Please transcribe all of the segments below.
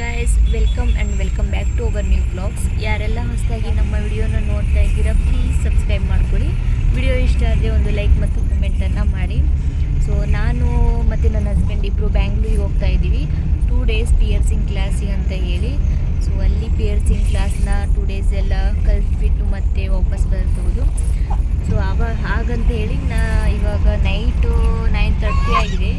Guys welcome and welcome back to our new blogs ಯಾರೆಲ್ಲ ಹೊಸದಾಗಿ ನಮ್ಮ ವಿಡಿಯೋನ ನೋಡ್ತಾ ಇದ್ದೀರಾ ಪ್ಲೀಸ್ ಸಬ್ಸ್ಕ್ರೈಬ್ ಮಾಡ್ಕೊಳ್ಳಿ. ವಿಡಿಯೋ ಇಷ್ಟ ಆದರೆ ಒಂದು ಲೈಕ್ ಮತ್ತು ಕಮೆಂಟನ್ನು ಮಾಡಿ. ಸೊ ನಾನು ಮತ್ತು ನನ್ನ ಹಸ್ಬೆಂಡ್ ಇಬ್ಬರು ಬ್ಯಾಂಗ್ಳೂರಿಗೆ ಹೋಗ್ತಾ ಇದ್ದೀವಿ. ಟೂ ಡೇಸ್ ಪಿಯರ್ಸಿಂಗ್ ಕ್ಲಾಸಿಗೆ ಅಂತ ಹೇಳಿ. ಸೊ ಅಲ್ಲಿ ಪಿಯರ್ಸಿಂಗ್ ಕ್ಲಾಸ್ನ ಟೂ ಡೇಸ್ ಎಲ್ಲ ಕಲ್ತ್ಬಿಟ್ಟು ಮತ್ತೆ ವಾಪಸ್ ಬರ್ಬೋದು. ಸೊ ಆವಾಗ ಹಾಗಂತ ಹೇಳಿ ನಾ ಇವಾಗ ನೈಟು ನೈನ್ ತರ್ಟಿ ಆಗಿದೆ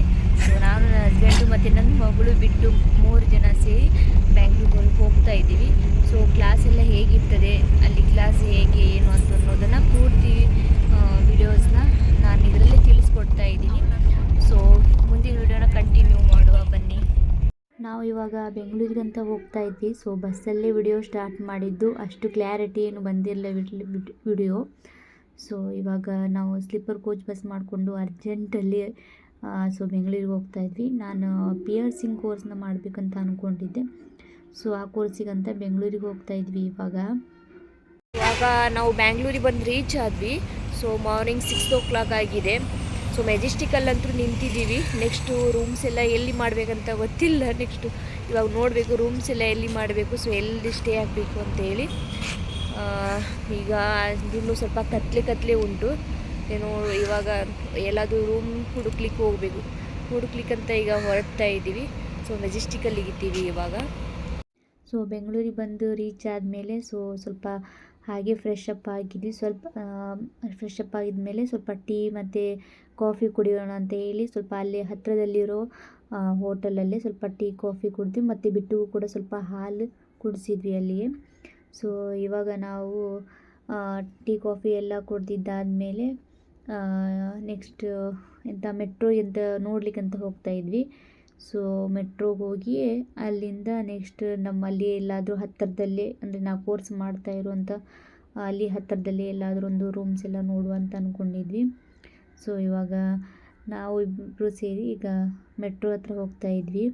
ಸೊ ನಾನು ನನ್ನ ಹಸ್ಬೆಂಡು ಮತ್ತು ನನ್ನ ಮಗಳು ಬಿಟ್ಟು ಮೂರು ಜನ ಸೇರಿ ಬ್ಯಾಂಗ್ಳೂರಿಗೆ ಹೋಗ್ತಾ ಇದ್ದೀವಿ. ಸೊ ಕ್ಲಾಸ್ ಎಲ್ಲ ಹೇಗಿರ್ತದೆ, ಅಲ್ಲಿ ಕ್ಲಾಸ್ ಹೇಗೆ, ಏನು ಅಂತ ಅನ್ನೋದನ್ನು ಪೂರ್ತಿ ವಿಡಿಯೋಸ್ನ ನಾನು ಇದರಲ್ಲೇ ತಿಳಿಸ್ಕೊಡ್ತಾ ಇದ್ದೀನಿ. ಸೊ ಮುಂದಿನ ವಿಡಿಯೋನ ಕಂಟಿನ್ಯೂ ಮಾಡುವ, ಬನ್ನಿ. ನಾವು ಇವಾಗ ಬೆಂಗಳೂರಿಗಂತ ಹೋಗ್ತಾ ಇದ್ವಿ. ಸೊ ಬಸ್ಸಲ್ಲೇ ವಿಡಿಯೋ ಸ್ಟಾರ್ಟ್ ಮಾಡಿದ್ದು. ಅಷ್ಟು ಕ್ಲಾರಿಟಿ ಏನು ಬಂದಿರಲಿಲ್ಲ ವಿಡಿಯೋ ಸೊ ಇವಾಗ ನಾವು ಸ್ಲೀಪರ್ ಕೋಚ್ ಬಸ್ ಮಾಡಿಕೊಂಡು ಅರ್ಜೆಂಟಲ್ಲಿ ಸೊ ಬೆಂಗಳೂರಿಗೆ ಹೋಗ್ತಾ ಇದ್ವಿ. ನಾನು ಪಿ ಆರ್ ಸಿಂಗ್ ಕೋರ್ಸ್ನ ಮಾಡಬೇಕಂತ ಅಂದ್ಕೊಂಡಿದ್ದೆ ಸೊ ಆ ಕೋರ್ಸಿಗಂತ ಬೆಂಗಳೂರಿಗೆ ಹೋಗ್ತಾ ಇದ್ವಿ ಇವಾಗ. ಇವಾಗ ನಾವು ಬ್ಯಾಂಗ್ಳೂರಿಗೆ ಬಂದು ರೀಚ್ ಆದ್ವಿ. So morning six o'clock ಆಗಿದೆ ಸೊ ಮೆಜೆಸ್ಟಿಕಲ್ಲಂತೂ ನಿಂತಿದ್ದೀವಿ. ನೆಕ್ಸ್ಟು ರೂಮ್ಸ್ ಎಲ್ಲ ಎಲ್ಲಿ ಮಾಡಬೇಕಂತ ಗೊತ್ತಿಲ್ಲ. ನೆಕ್ಸ್ಟು ಇವಾಗ ನೋಡಬೇಕು ರೂಮ್ಸ್ ಎಲ್ಲ ಎಲ್ಲಿ ಮಾಡಬೇಕು ಸೊ ಎಲ್ಲಿ ಸ್ಟೇ ಆಗಬೇಕು ಅಂತೇಳಿ ಈಗ ಇನ್ನೂ ಸ್ವಲ್ಪ ಕತ್ಲೆ ಕತ್ಲೆ ಉಂಟು. ಏನು ಇವಾಗ ಎಲ್ಲಾದರೂ ರೂಮ್ ಹುಡುಕ್ಲಿಕ್ಕೆ ಹೋಗಬೇಕು. ಹುಡುಕ್ಲಿಕ್ಕಂತ ಈಗ ಹೊರಡ್ತಾ ಇದ್ದೀವಿ. ಸೊ ಮೆಜೆಸ್ಟಿಕಲ್ಲಿಗೆ ಇದ್ದೀವಿ ಇವಾಗ. ಸೊ ಬೆಂಗಳೂರಿಗೆ ಬಂದು ರೀಚ್ ಆದಮೇಲೆ ಸೊ ಸ್ವಲ್ಪ ಹಾಗೆ ಫ್ರೆಶ್ ಅಪ್ ಆಗಿದ್ವಿ. ಸ್ವಲ್ಪ ಫ್ರೆಶ್ ಅಪ್ ಆಗಿದ್ಮೇಲೆ ಸ್ವಲ್ಪ ಟೀ ಮತ್ತು ಕಾಫಿ ಕುಡಿಯೋಣ ಅಂತ ಹೇಳಿ ಸ್ವಲ್ಪ ಅಲ್ಲಿ ಹತ್ತಿರದಲ್ಲಿರೋ ಹೋಟೆಲಲ್ಲೇ ಸ್ವಲ್ಪ ಟೀ ಕಾಫಿ ಕುಡಿದ್ವಿ ಮತ್ತು ಬಿಟ್ಟು ಕೂಡ ಸ್ವಲ್ಪ ಹಾಲು ಕುಡಿಸಿದ್ವಿ ಅಲ್ಲಿಯೇ ಸೊ ಇವಾಗ ನಾವು ಟೀ ಕಾಫಿ ಎಲ್ಲ ಕುಡ್ದಿದ್ದಾದಮೇಲೆ ನೆಕ್ಸ್ಟ್ ಎಂಥ ಮೆಟ್ರೋ ಎಂತ ಅಂತ ಹೋಗ್ತಾ ಇದ್ವಿ. ಸೊ ಮೆಟ್ರೋಗೆ ಹೋಗಿ ಅಲ್ಲಿಂದ ನೆಕ್ಸ್ಟ್ ನಮ್ಮಲ್ಲಿ ಎಲ್ಲಾದರೂ ಹತ್ತಿರದಲ್ಲೇ, ಅಂದರೆ ನಾವು ಕೋರ್ಸ್ ಮಾಡ್ತಾ ಇರುವಂಥ ಅಲ್ಲಿ ಹತ್ತಿರದಲ್ಲಿ ಎಲ್ಲಾದರೂ ಒಂದು ರೂಮ್ಸ್ ಎಲ್ಲ ನೋಡುವ ಅಂತ ಅಂದ್ಕೊಂಡಿದ್ವಿ ಸೊ ಇವಾಗ ನಾವು ಇಬ್ಬರು ಸೇರಿ ಈಗ ಮೆಟ್ರೋ ಹತ್ರ ಹೋಗ್ತಾ ಇದ್ವಿ.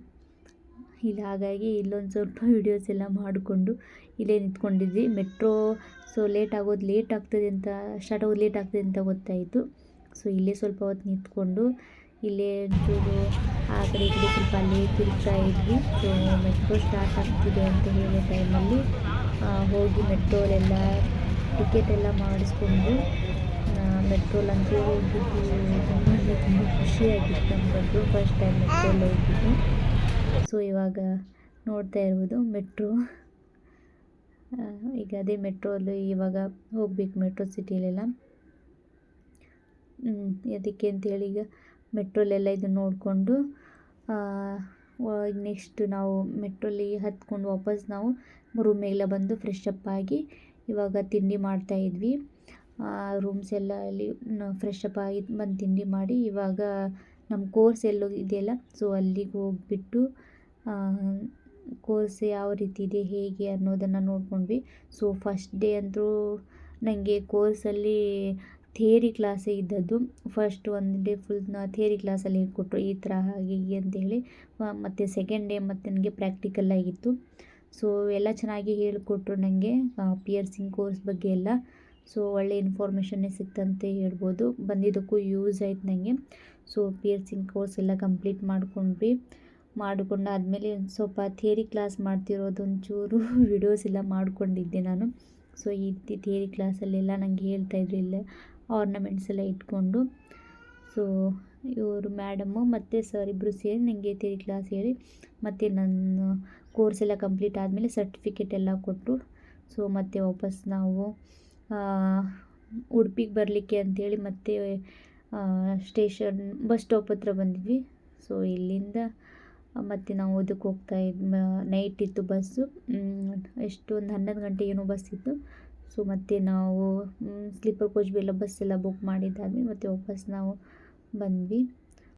ಇಲ್ಲಿ ಹಾಗಾಗಿ ಇಲ್ಲೊಂದು ಸ್ವಲ್ಪ ವೀಡಿಯೋಸ್ ಎಲ್ಲ ಮಾಡಿಕೊಂಡು ಇಲ್ಲೇ ನಿಂತ್ಕೊಂಡಿದ್ವಿ. ಮೆಟ್ರೋ ಸೊ ಲೇಟ್ ಆಗೋದು ಲೇಟ್ ಆಗ್ತದೆ ಅಂತ ಸ್ಟಾರ್ಟ್ ಆಗೋದು ಲೇಟ್ ಆಗ್ತದೆ ಅಂತ ಗೊತ್ತಾಯಿತು. ಸೊ ಇಲ್ಲೇ ಸ್ವಲ್ಪ ಹೊತ್ತು ನಿಂತ್ಕೊಂಡು ಇಲ್ಲೇ ಒಂಚೂರು ಆ ಕಡೆ ಈ ಸ್ವಲ್ಪ ಅಲ್ಲೇ ತಿರುಗ್ತಾ ಇದ್ವಿ. ಸೊ ಮೆಟ್ರೋ ಸ್ಟಾರ್ಟ್ ಆಗ್ತಿದೆ ಅಂತ ಹೇಳಿದ ಟೈಮಲ್ಲಿ ಹೋಗಿ ಮೆಟ್ರೋಲೆಲ್ಲ ಟಿಕೆಟ್ ಎಲ್ಲ ಮಾಡಿಸ್ಕೊಂಡು ಮೆಟ್ರೋಲಂತೂ ಹೋಗಿದ್ದು ತುಂಬ ಅಂದರೆ ತುಂಬ ಖುಷಿಯಾಗಿತ್ತು ನಮಗಂತೂ ಫಸ್ಟ್ ಟೈಮ್ ಮೆಟ್ರೋಲ್ ಹೋಗಿದ್ದು. ಸೊ ಇವಾಗ ನೋಡ್ತಾ ಇರ್ಬೋದು ಮೆಟ್ರೋ. ಈಗ ಅದೇ ಮೆಟ್ರೋಲ್ಲಿ ಇವಾಗ ಹೋಗ್ಬೇಕು ಮೆಟ್ರೋ ಸಿಟಿಲೆಲ್ಲ. ಅದಕ್ಕೆ ಅಂತೇಳಿ ಈಗ ಮೆಟ್ರೋಲೆಲ್ಲ ಇದು ನೋಡಿಕೊಂಡು ನೆಕ್ಸ್ಟ್ ನಾವು ಮೆಟ್ರೋಲಿ ಹತ್ಕೊಂಡು ವಾಪಸ್ ನಾವು ರೂಮಿಗೆಲ್ಲ ಬಂದು ಫ್ರೆಶ್ ಅಪ್ ಆಗಿ ಇವಾಗ ತಿಂಡಿ ಮಾಡ್ತಾ ಇದ್ವಿ. ರೂಮ್ಸ್ ಎಲ್ಲ ಅಲ್ಲಿ ಫ್ರೆಶ್ ಅಪ್ ಆಗಿ ಬಂದು ತಿಂಡಿ ಮಾಡಿ ಇವಾಗ ನಮ್ಮ ಕೋರ್ಸ್ ಎಲ್ಲೋ ಇದೆಯಲ್ಲ? ಸೊ ಅಲ್ಲಿಗೆ ಹೋಗ್ಬಿಟ್ಟು ಕೋರ್ಸ್ ಯಾವ ರೀತಿ ಇದೆ, ಹೇಗೆ ಅನ್ನೋದನ್ನು ನೋಡ್ಕೊಂಡ್ವಿ. ಸೊ ಫಸ್ಟ್ ಡೇ ಅಂತೂ ನನಗೆ ಕೋರ್ಸಲ್ಲಿ ಥಿಯರಿ ಕ್ಲಾಸೇ ಇದ್ದದ್ದು. ಫಸ್ಟ್ ಒಂದು ಡೇ ಫುಲ್ ಥಿಯರಿ ಕ್ಲಾಸಲ್ಲಿ ಹೇಳ್ಕೊಟ್ರು, ಈ ಥರ ಹಾಗೆ ಹೀಗೆ ಅಂತೇಳಿ ಮತ್ತು ಸೆಕೆಂಡ್ ಡೇ ಮತ್ತು ನನಗೆ ಪ್ರಾಕ್ಟಿಕಲ್ ಆಗಿತ್ತು. ಸೊ ಎಲ್ಲ ಚೆನ್ನಾಗಿ ಹೇಳಿಕೊಟ್ರು ನನಗೆ ಪಿಯರ್ಸಿಂಗ್ ಕೋರ್ಸ್ ಬಗ್ಗೆ ಎಲ್ಲ. ಸೊ ಒಳ್ಳೆ ಇನ್ಫಾರ್ಮೇಷನ್ನೇ ಸಿಕ್ತಂತೆ ಹೇಳ್ಬೋದು. ಬಂದಿದ್ದಕ್ಕೂ ಯೂಸ್ ಆಯ್ತು ನನಗೆ ಸೊ ಪಿಯರ್ಸಿಂಗ್ ಕೋರ್ಸ್ ಎಲ್ಲ ಕಂಪ್ಲೀಟ್ ಮಾಡ್ಕೊಂಡ್ವಿ. ಮಾಡಿಕೊಂಡಾದ್ಮೇಲೆ ಒಂದು ಸ್ವಲ್ಪ ಥಿಯರಿ ಕ್ಲಾಸ್ ಮಾಡ್ತಿರೋದೊಂಚೂರು ವಿಡಿಯೋಸ್ ಎಲ್ಲ ಮಾಡ್ಕೊಂಡಿದ್ದೆ ನಾನು. ಸೊ ಈ ಥಿಯರಿ ಕ್ಲಾಸಲ್ಲೆಲ್ಲ ನನಗೆ ಹೇಳ್ತಾಯಿದ್ರು ಇಲ್ಲ ಆರ್ನಮೆಂಟ್ಸ್ ಎಲ್ಲ ಇಟ್ಕೊಂಡು. ಸೊ ಇವರು ಮ್ಯಾಡಮ್ಮು ಮತ್ತು ಸರ್ ಇಬ್ಬರು ಸೇರಿ ನನಗೆ ಥಿಯರಿ ಕ್ಲಾಸ್ ಹೇಳಿ ಮತ್ತು ನನ್ನ ಕೋರ್ಸ್ ಎಲ್ಲ ಕಂಪ್ಲೀಟ್ ಆದಮೇಲೆ ಸರ್ಟಿಫಿಕೇಟ್ ಎಲ್ಲ ಕೊಟ್ಟರು ಸೊ ಮತ್ತೆ ವಾಪಸ್ ನಾವು ಉಡುಪಿಗೆ ಬರಲಿಕ್ಕೆ ಅಂಥೇಳಿ ಮತ್ತೆ ಸ್ಟೇಷನ್, ಬಸ್ ಸ್ಟಾಪ್ ಹತ್ರ ಬಂದಿದ್ವಿ. ಸೊ ಇಲ್ಲಿಂದ ಮತ್ತೆ ನಾವು ಇದಕ್ಕೆ ಹೋಗ್ತಾ ಇದ್ ನೈಟ್ ಇತ್ತು ಬಸ್ಸು. ಎಷ್ಟು ಒಂದು ಹನ್ನೊಂದು ಗಂಟೆ ಏನೋ ಬಸ್ ಇತ್ತು. ಸೊ ಮತ್ತು ನಾವು ಸ್ಲೀಪರ್ ಕೋಚ್ ಎಲ್ಲ ಬಸ್ ಎಲ್ಲ ಬುಕ್ ಮಾಡಿದ್ದಾದ್ಮೇಲೆ ಮತ್ತು ವಾಪಸ್ ನಾವು ಬಂದ್ವಿ.